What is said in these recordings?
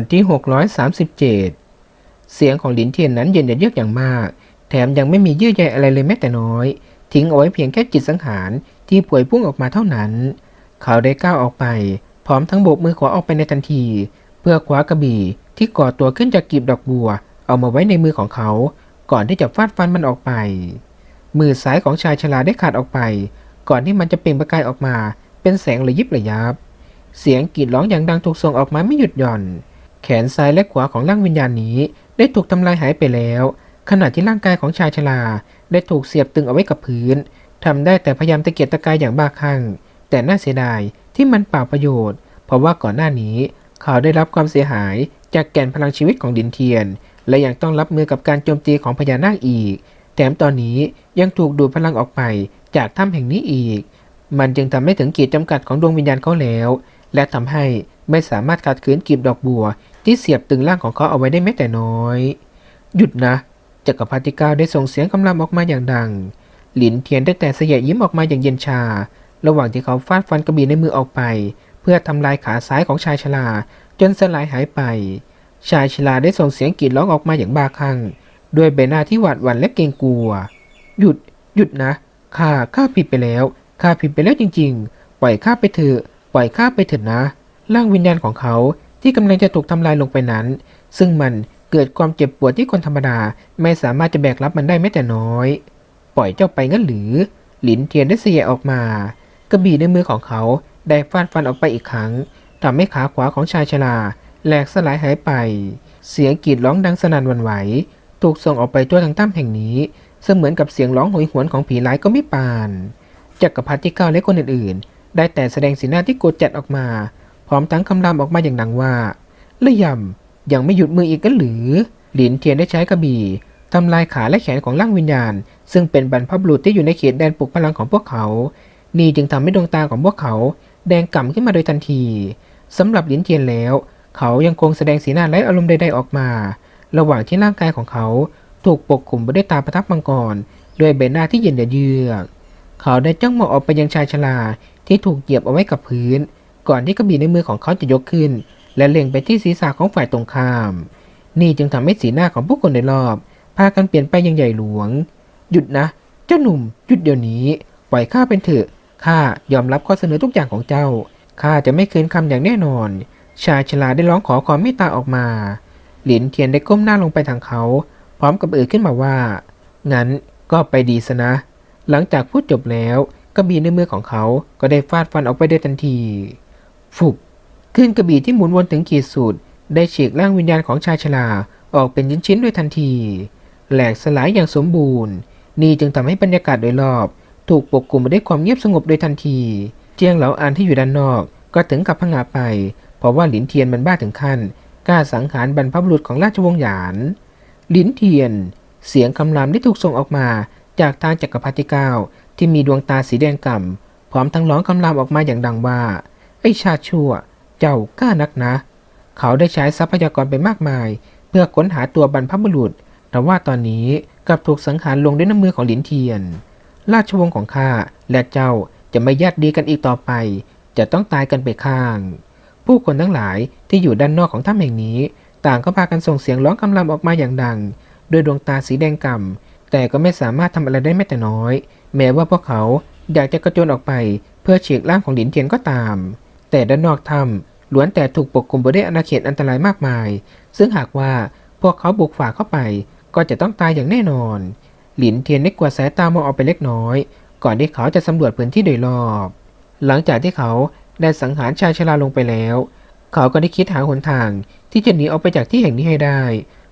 อนที่ 637 เสียงของหลินเทียนนั้นเย็นเยือกอย่างมาก แถมยังไม่มีเยื่อใยอะไรเลยแม้แต่น้อย ทิ้งเอาไว้เพียงแค่จิตสังหารที่ป่วยพุ่งออกมาเท่านั้น เขาได้ก้าวออกไป พร้อมทั้งโบกมือขวาออกไปในทันที เพื่อคว้ากระบี่ที่ก่อตัวขึ้นจากกีบดอกบัว เอามาไว้ในมือของเขา ก่อนที่จะฟาดฟันมันออกไป มือซ้ายของชายชราได้ขาดออกไป ก่อนที่มันจะเปล่งประกายออกมา เป็นแสงระยิบระยับเสียงกรีดร้องอย่างดังถูกส่งออกมาไม่หยุดหย่อน แขนซ้ายและขวาของร่างวิญญาณนี้ ได้ถูกทำลายหายไปแล้ว ขณะที่ร่างกายของชายชราได้ถูกเสียบตึงเอาไว้กับพื้นทำได้แต่พยายามตะเกียกตะกายอย่างบ้าคลั่ง แต่น่าเสียดายที่มันเปล่าประโยชน์ เพราะว่าก่อนหน้านี้ เขาได้รับความเสียหายจากแก่นพลังชีวิตของดินเทียน และยังต้องรับมือกับการโจมตีของพญานาคอีก แถมตอนนี้ยังถูกดูดพลังออกไปจากถ้ำแห่งนี้อีก มันจึงทำให้ถึงขีดจำกัดของดวงวิญญาณเขาแล้ว และทำให้ไม่สามารถขัดขืนกีบดอกบัว ที่เสียบตึงร่างของเขาเอาไว้ได้แม้แต่น้อย หยุดนะจักรพรรดิก้าวได้ส่งเสียงคำรามออกมาอย่างดัง หลินเทียนได้แต่เสยยิ้มออกมาอย่างเย็นชา ระหว่างที่เขาฟาดฟันกระบี่ในมือออกไป เพื่อทำลายขาซ้ายของชายชราจนสลายหายไป ชายชราได้ส่งเสียงกรีดร้องออกมาอย่างบ้าคลั่งด้วยใบหน้าที่หวาดหวั่นและเกรงกลัว หยุด หยุดนะข้าข้าผิดไปแล้วข้าผิดไปแล้วจริง ๆ ปล่อยข้าไปเถอะปล่อยข้าไปเถอะนะ ร่างวิญญาณของเขา ที่กำลังจะถูกทำลายลงไปนั้น ซึ่งมันเกิดความเจ็บปวดที่คนธรรมดาไม่สามารถจะแบกรับมันได้แม้แต่น้อย ปล่อยเจ้าไปงั้นหรือ หลินเทียนได้เสียออกมา กระบี่ในมือของเขาได้ฟาดฟันออกไปอีกครั้งทำให้ขาขวาของชายชราแหลกสลายหายไป เสียงกรีดร้องดังสนั่นหวันไหว ถูกส่งออกไปทั่วทั้งถ้ำแห่งนี้ เสมือนกับเสียงร้องโหยหวนของผีร้ายก็ไม่ปานจักรพรรดิที่เก้าและคนอื่นๆ ได้แต่แสดงสีหน้าที่โกรธจัดออกมา พร้อมทั้งคำรามออกมาอย่างดังว่าละยำยังไม่หยุดมืออีกกันหรือ หลินเทียนได้ใช้กระบี่ทำลายขาและแขนของร่างวิญญาณ ซึ่งเป็นบรรพบุรุษที่อยู่ในเขตแดนปลุกพลังของพวกเขา นี่จึงทำให้ดวงตาของพวกเขา แดงก่ำขึ้นมาโดยทันทีสำหรับหลินเทียนแล้ว เขายังคงแสดงสีหน้าไร้อารมณ์ใดๆออกมา ระหว่างที่ร่างกายของเขาถูกปกคลุมไปด้วยตาประทับมังกรด้วยใบหน้าที่เย็นเยือก เขาได้จ้องมองออกไปยังชายชราที่ถูกเหยียบเอาไว้กับพื้น ก่อนที่กระบี่ในมือของเขาจะยกขึ้น และเล็งไปที่ศีรษะของฝ่ายตรงข้าม นี่จึงทำให้สีหน้าของผู้คนในรอบ พากันเปลี่ยนไปอย่างใหญ่หลวง หยุดนะ เจ้าหนุ่ม หยุดเดี๋ยวนี้ ปล่อยข้าเป็นเถอะ ข้ายอมรับข้อเสนอทุกอย่างของเจ้า ข้าจะไม่คืนคำอย่างแน่นอน ชายชราได้ร้องขอความเมตตาออกมา หลินเทียนได้ก้มหน้าลงไปทางเขา พร้อมกับเอ่ยขึ้นมาว่า งั้นก็ไปดีซะนะ หลังจากพูดจบแล้วกระบี่ในมือของเขาก็ได้ฟาดฟันออกไปได้ทันที ฟุบขึ้นกระบี่ที่หมุนวนถึงขีดสุด ได้ฉีกร่างวิญญาณของชายชราออกเป็นชิ้นๆด้วยทันที แหลกสลายอย่างสมบูรณ์ นี่จึงทำให้บรรยากาศโดยรอบ ถูกปกคลุมไปด้วยความเงียบสงบโดยทันที เจียงเหลาอานที่อยู่ด้านนอก ก็ถึงกับพังอาไป เพราะว่าหลินเทียนมันบ้าถึงขั้นกล้าสังหารบรรพบุรุษของราชวงศ์หยาน หลินเทียน เสียงคำรามได้ถูกส่งออกมาจากทางจักรพรรดิเก้าที่มีดวงตาสีแดงก่ำพร้อมทั้งร้องคำรามออกมาอย่างดังว่า ไอชาชั่ว เจ้ากล้านักนะ เขาได้ใช้ทรัพยากรไปมากมาย เพื่อค้นหาตัวบรรพบุรุษ แต่ว่าตอนนี้กลับถูกสังหารลงด้วยน้ำมือของหลินเทียน ราชวงศ์ของข้าและเจ้าจะไม่ญาติดีกันอีกต่อไป จะต้องตายกันไปข้าง ผู้คนทั้งหลายที่อยู่ด้านนอกของถ้ำแห่งนี้ ต่างก็พากันส่งเสียงร้องคำรามออกมาอย่างดัง ด้วยดวงตาสีแดงก่ำแต่ก็ไม่สามารถทำอะไรได้แม้แต่น้อย แม้ว่าพวกเขาอยากจะกระโจนออกไป เพื่อฉีกร่างของหลินเทียนก็ตาม แต่ด้านนอกถ้ำล้วนแต่ถูกปกคลุมไปด้วยอาณาเขตอันตรายมากมาย ซึ่งหากว่าพวกเขาบุกฝ่าเข้าไป ก็จะต้องตายอย่างแน่นอน หลินเทียนได้กวาดสายตามองออกไปเล็กน้อย ก่อนที่เขาจะสำรวจพื้นที่โดยรอบ หลังจากที่เขาได้สังหารชายชราลงไปแล้ว เขาก็ได้คิดหาหนทางที่จะหนีออกไปจากที่แห่งนี้ให้ได้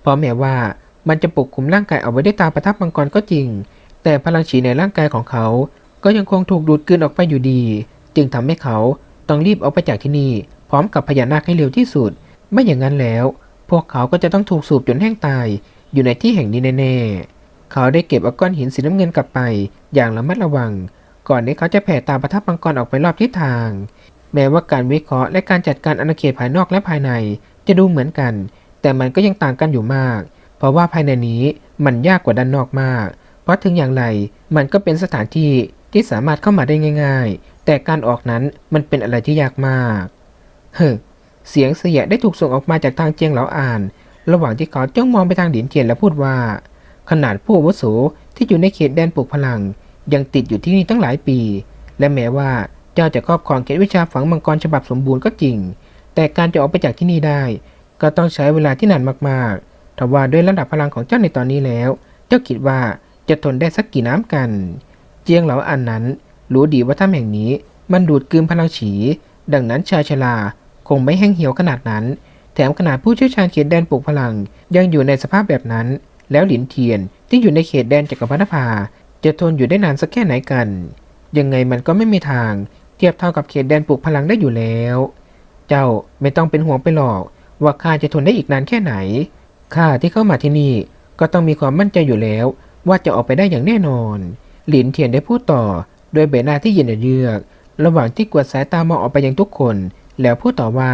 เพราะแม้ว่ามันจะปกคลุมร่างกายเอาไว้ได้ตาประทับมังกรก็จริง แต่พลังฉีในร่างกายของเขา ก็ยังคงถูกดูดกลืนออกไปอยู่ดี จึงทำให้เขา ต้องรีบออกไปจากที่นี่ พร้อมกับพญานาคให้เร็วที่สุด ไม่อย่างนั้นแล้ว พวกเขาก็จะต้องถูกสูบจนแห้งตาย อยู่ในที่แห่งนี้แน่ๆ เขาได้เก็บเอาก้อนหินสีน้ำเงินกลับไป อย่างระมัดระวัง ก่อนที่เขาจะแผ่ตาประทับมังกรออกไปรอบทิศทาง แม้ว่าการวิเคราะห์และการจัดการอาณาเขตภายนอกและภายใน จะดูเหมือนกัน แต่มันก็ยังต่างกันอยู่มาก เพราะว่าภายในนี้มันยากกว่าด้านนอกมาก เพราะถึงอย่างไรมันก็เป็นสถานที่ที่สามารถเข้ามาได้ง่าย ๆ แต่การออกนั้นมันเป็นอะไรที่ยากมาก เฮ้อเสียงเสียได้ถูกส่งออกมาจากทางเจียงเหลาอ่าน ระหว่างที่เขาจ้องมองไปทางหลินเทียนและพูดว่า ขนาดผู้วุโสที่อยู่ในเขตแดนปลูกพลัง ยังติดอยู่ที่นี่ตั้งหลายปี และแม้ว่าเจ้าจะครอบครองเกตวิชาฝังมังกรฉบับสมบูรณ์ก็จริง แต่การจะออกไปจากที่นี่ได้ ก็ต้องใช้เวลาที่นานมากๆถ้าว่าด้วยระดับพลังของเจ้าในตอนนี้แล้ว เจ้าคิดว่าจะทนได้สักกี่น้ำกัน เจียงเหลาอันนั้น รู้ดีว่าถ้ำแห่งนี้มันดูดกลืนพลังฉี ดังนั้นชายชราคงไม่แห้งเหี่ยวขนาดนั้น แถมขนาดผู้เชี่ยวชาญเขตแดนปลูกพลัง ยังอยู่ในสภาพแบบนั้น แล้วหลินเทียนที่อยู่ในเขตแดนจักรพรรดิภาจะทนอยู่ได้นานสักแค่ไหนกัน ยังไงมันก็ไม่มีทาง เทียบเท่ากับเขตแดนปลูกพลังได้อยู่แล้ว เจ้าไม่ต้องเป็นห่วงไปหรอก ว่าข้าจะทนได้อีกนานแค่ไหนข้าที่เข้ามาที่นี่ก็ต้องมีความมั่นใจอยู่แล้ว ว่าจะออกไปได้อย่างแน่นอน หลินเทียนได้พูดต่อ โดยใบหน้าที่เย็นเยือก ระหว่างที่กวดสายตามองออกไปยังทุกคน แล้วพูดต่อว่า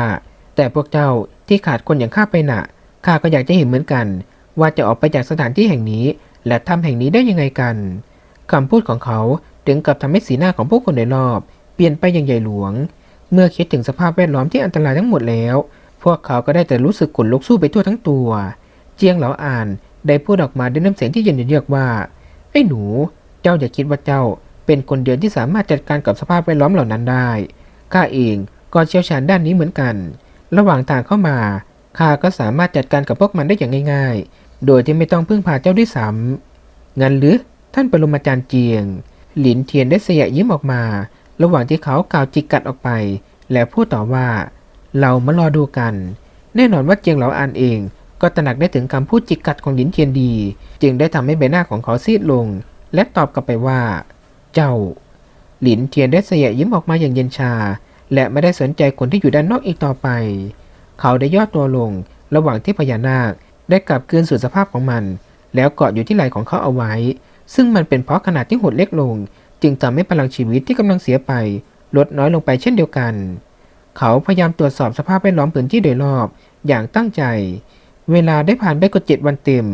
แต่พวกเจ้าที่ขาดคนอย่างข้าไปน่ะข้าก็อยากจะเห็นเหมือนกัน ว่าจะออกไปจากสถานที่แห่งนี้ และทำแห่งนี้ได้ยังไงกันคำพูดของเขาถึงกับทำให้สีหน้าของผู้คนในรอบ เปลี่ยนไปอย่างใหญ่หลวง เมื่อคิดถึงสภาพแวดล้อมที่อันตรายทั้งหมดแล้ว พวกเขาก็ได้แต่รู้สึกขนลุกสู้ไปทั่วทั้งตัว เจียงเหลาอ่านได้พูดออกมาด้วยน้ำเสียงที่เย็นเยือกว่าไอ้หนู เจ้าอย่าคิดว่าเจ้า เป็นคนเดียวที่สามารถจัดการกับสภาพแวดล้อมเหล่านั้นได้ข้าเองก็เชี่ยวชาญด้านนี้เหมือนกัน ระหว่างทางเข้ามาข้าก็สามารถจัดการกับพวกมันได้อย่างง่าย ๆ โดยที่ไม่ต้องพึ่งพาเจ้าด้วยซ้ำงั้นหรือท่านปรมาจารย์เจียง หลินเทียนได้เสยยิ้มออกมา ระหว่างที่เขากล่าวจิกกัดออกไป แล้วพูดต่อว่า เรามารอดูกัน แน่นอนว่าเจียงเหลาอานเอง ก็ตระหนักได้ถึงคำพูดจิกกัดของหลินเทียนดี จึงได้ทำให้ใบหน้าของเขาซีดลง และตอบกลับไปว่า เจ้า หลินเทียนได้เสยยิ้มออกมาอย่างเย็นชา และไม่ได้สนใจคนที่อยู่ด้านนอกอีกต่อไป เขาได้ย่อตัวลงระหว่างที่พญานาคได้กลับคืนสู่สภาพของมัน แล้วเกาะอยู่ที่ไหล่ของเขาเอาไว้ ซึ่งมันเป็นเพราะขนาดที่หดเล็กลง จึงทำให้พลังชีวิตที่กำลังเสียไป ลดน้อยลงไปเช่นเดียวกัน เขาพยายามตรวจสอบสภาพแวดล้อมพื้นที่โดยรอบอย่างตั้งใจ เวลาได้ผ่านไปกว่าเจ็ดวันเต็ม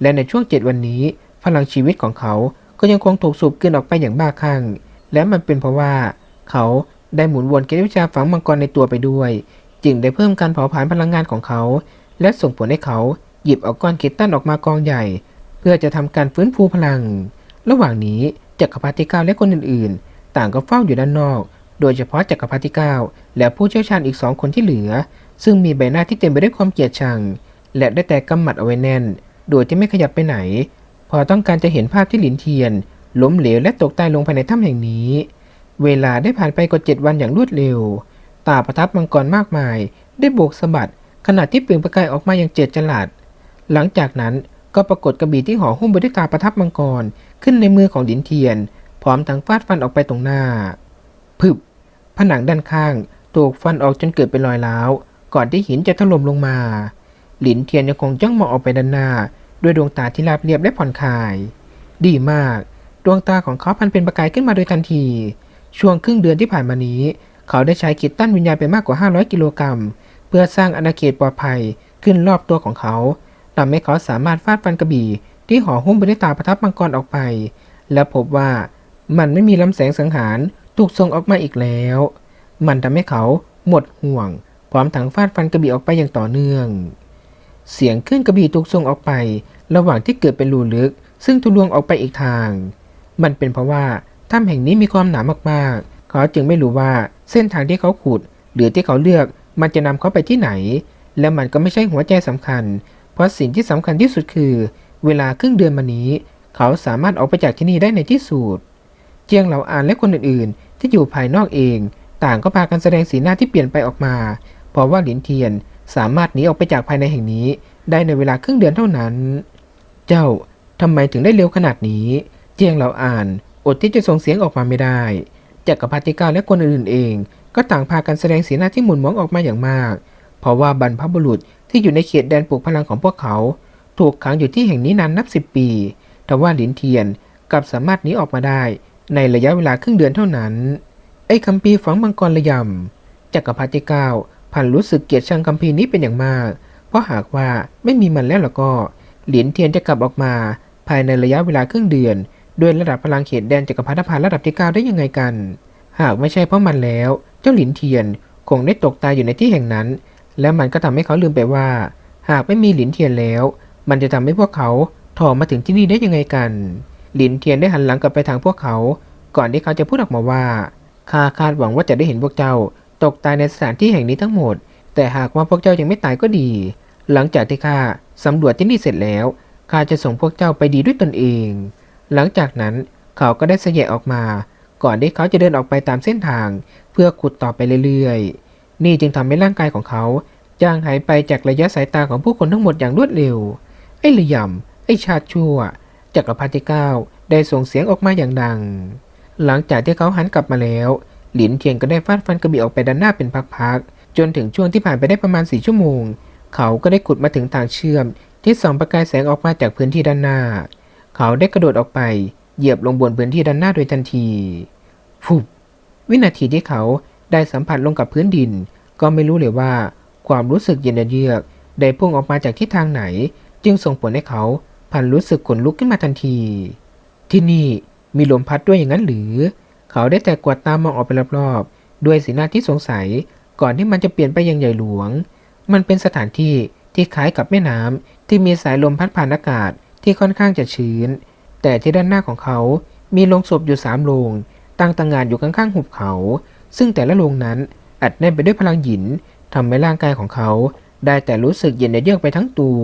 และในช่วงเจ็ดวันนี้ พลังชีวิตของเขา ก็ยังคงถูกสูบกินออกไปอย่างบ้าคลั่ง และมันเป็นเพราะว่า เขาได้หมุนวนเกณฑ์วิชาฝังมังกรในตัวไปด้วย จึงได้เพิ่มการเผาผลาญพลังงานของเขา และส่งผลให้เขาหยิบเอาก้อนคิตันออกมากองใหญ่ เพื่อจะทำการฟื้นฟูพลัง ระหว่างนี้จักรพรรดิเก้าและคนอื่นๆ ต่างก็เฝ้าอยู่ด้านนอก โดยเฉพาะจักรพรรดิเก้าและผู้เชี่ยวชาญอีกสองคนที่เหลือ ซึ่งมีใบหน้าที่เต็มไปด้วยความเกลียดชัง และได้แต่กำหมัดเอาไว้แน่น โดยที่ไม่ขยับไปไหน อต้องการจะเห็นภาพที่หลินเทียน ล้มเหลวและตกตายลงภายในถ้ำแห่งนี้ เวลาได้ผ่านไปกว่าเจ็ดวันอย่างรวดเร็ว ตาประทับมังกรมากมาย ได้โบกสะบัดขณะที่เปล่งประกายออกมาอย่างเจิดจรัสหลังจากนั้นก็ปรากฏกระบี่ที่ห่อหุ้มไปด้วยตาประทับมังกรขึ้นในมือของหลินเทียน พร้อมทั้งฟาดฟันออกไปตรงหน้า พึบ ผนังด้านข้างถูกฟันออกจนเกิดเป็นรอยร้าว ก่อนที่หินจะถล่มลงมา หลินเทียนยังคงจ้องมองออกไปด้านหน้า ด้วยดวงตาที่ราบเรียบและผ่อนคลาย ดีมาก ดวงตาของเขาพันเป็นประกายขึ้นมาโดยทันที ช่วงครึ่งเดือนที่ผ่านมานี้ เขาได้ใช้ขีดตั้นวิญญาณไปมากกว่า 500 กิโลกรัม เพื่อสร้างอาณาเขตปลอดภัยขึ้นรอบตัวของเขาทำให้เขาสามารถฟาดฟันกระบี่ ที่ห่อหุ้มไปด้วยตาประทับมังกรออกไป และพบว่ามันไม่มีลำแสงสังหารถูกส่งออกมาอีกแล้ว มันทำให้เขาหมดห่วง พร้อมทั้งฟาดฟันกระบี่ออกไปอย่างต่อเนื่อง เสียงขึ้นกระบี่ถูกส่งออกไป ระหว่างที่เกิดเป็นรูลึก ซึ่งทะลวงออกไปอีกทาง มันเป็นเพราะว่าถ้ำแห่งนี้มีความหนามากๆ เขาจึงไม่รู้ว่าเส้นทางที่เขาขุด หรือที่เขาเลือกมันจะนำเขาไปที่ไหน และมันก็ไม่ใช่หัวใจสำคัญ เพราะสิ่งที่สำคัญที่สุดคือ เวลาครึ่งเดือนมานี้ เขาสามารถออกไปจากที่นี่ได้ในที่สุดเจียงเหล่าอานและคนอื่นๆ ที่อยู่ภายนอกเอง ต่างก็พากันแสดงสีหน้าที่เปลี่ยนไปออกมา เพราะว่าหลินเทียนสามารถหนีออกไปจากภายในแห่งนี้ ได้ในเวลาครึ่งเดือนเท่านั้น เจ้าทำไมถึงได้เร็วขนาดนี้ เจียงเหลาอ่านอดที่จะส่งเสียงออกมาไม่ได้จักรพรรดิกาและคนอื่นๆเอง ก็ต่างพากันแสดงสีหน้าที่หมุนมองออกมาอย่างมาก เพราะว่าบรรพบุรุษที่อยู่ในเขตแดนปลูกพลังของพวกเขา ถูกขังอยู่ที่แห่งนี้นานนับสิบปี แต่ว่าหลินเทียนกลับสามารถหนีออกมาได้ ในระยะเวลาครึ่งเดือนเท่านั้น ไอ้คัมภีร์ฝังมังกรระยำจักรพรรดิเก้าพันรู้สึกเกลียดชังคัมภีร์นี้เป็นอย่างมาก เพราะหากว่าไม่มีมันแล้วล่ะก็ หลินเทียนจะกลับออกมา ภายในระยะเวลาครึ่งเดือน ด้วยระดับพลังเขตแดนจักรพรรดิพานระดับที่เก้าได้ยังไงกัน หากไม่ใช่เพราะมันแล้ว เจ้าหลินเทียนคงได้ตกตายอยู่ในที่แห่งนั้น และมันก็ทำให้เขาลืมไปว่า หากไม่มีหลินเทียนแล้ว มันจะทำให้พวกเขาถอมาถึงที่นี่ได้ยังไงกัน หลินเทียนได้หันหลังกลับไปทางพวกเขา ก่อนที่เขาจะพูดออกมาว่าข้าคาดหวังว่าจะได้เห็นพวกเจ้า ตกตายในสถานที่แห่งนี้ทั้งหมด แต่หากว่าพวกเจ้ายังไม่ตายก็ดี หลังจากที่ข้า สำรวจที่นี่เสร็จแล้วข้าจะส่งพวกเจ้าไปดีด้วยตนเอง หลังจากนั้นเขาก็ได้เสยออกมา ก่อนที่เขาจะเดินออกไปตามเส้นทาง เพื่อขุดต่อไปเรื่อยๆ นี่จึงทำให้ร่างกายของเขาจางหายไปจากระยะสายตาของผู้คนทั้งหมดอย่างรวดเร็ว ไอ้เหลี่ยม ไอ้ชาติชั่ว จักรพรรดิเก้าได้ส่งเสียงออกมาอย่างดัง หลังจากที่เขาหันกลับมาแล้ว หลินเทียนก็ได้ฟาดฟันกระบี่ออกไปด้านหน้าเป็นพักๆ จนถึงช่วงที่ผ่านไปได้ประมาณสี่ชั่วโมง เขาก็ได้ขุดมาถึงทางเชื่อม ที่ส่องประกายแสงออกมาจากพื้นที่ด้านหน้า เขาได้กระโดดออกไป เหยียบลงบนพื้นที่ด้านหน้าโดยทันทีฟุบวินาทีที่เขาได้สัมผัสลงกับพื้นดิน ก็ไม่รู้เลยว่า ความรู้สึกเย็นเยือกได้พุ่งออกมาจากทิศทางไหน จึงส่งผลให้เขาพันรู้สึกขนลุกขึ้นมาทันที ที่นี่มีลมพัดด้วยอย่างนั้นหรือ เขาได้แต่กวาดตามองออกไปรอบๆด้วยสีหน้าที่สงสัย ก่อนที่มันจะเปลี่ยนไปยังใหญ่หลวง มันเป็นสถานที่ที่คล้ายกับแม่น้ำที่มีสายลมพัดผ่านอากาศที่ค่อนข้างจะชื้น แต่ที่ด้านหน้าของเขามีโลงศพอยู่สามโลงตั้งต่างงานอยู่ข้างๆหุบเขา ซึ่งแต่ละโลงนั้นอัดแน่นไปด้วยพลังหยินทำให้ร่างกายของเขาได้แต่รู้สึกเย็นเยือกไปทั้งตัว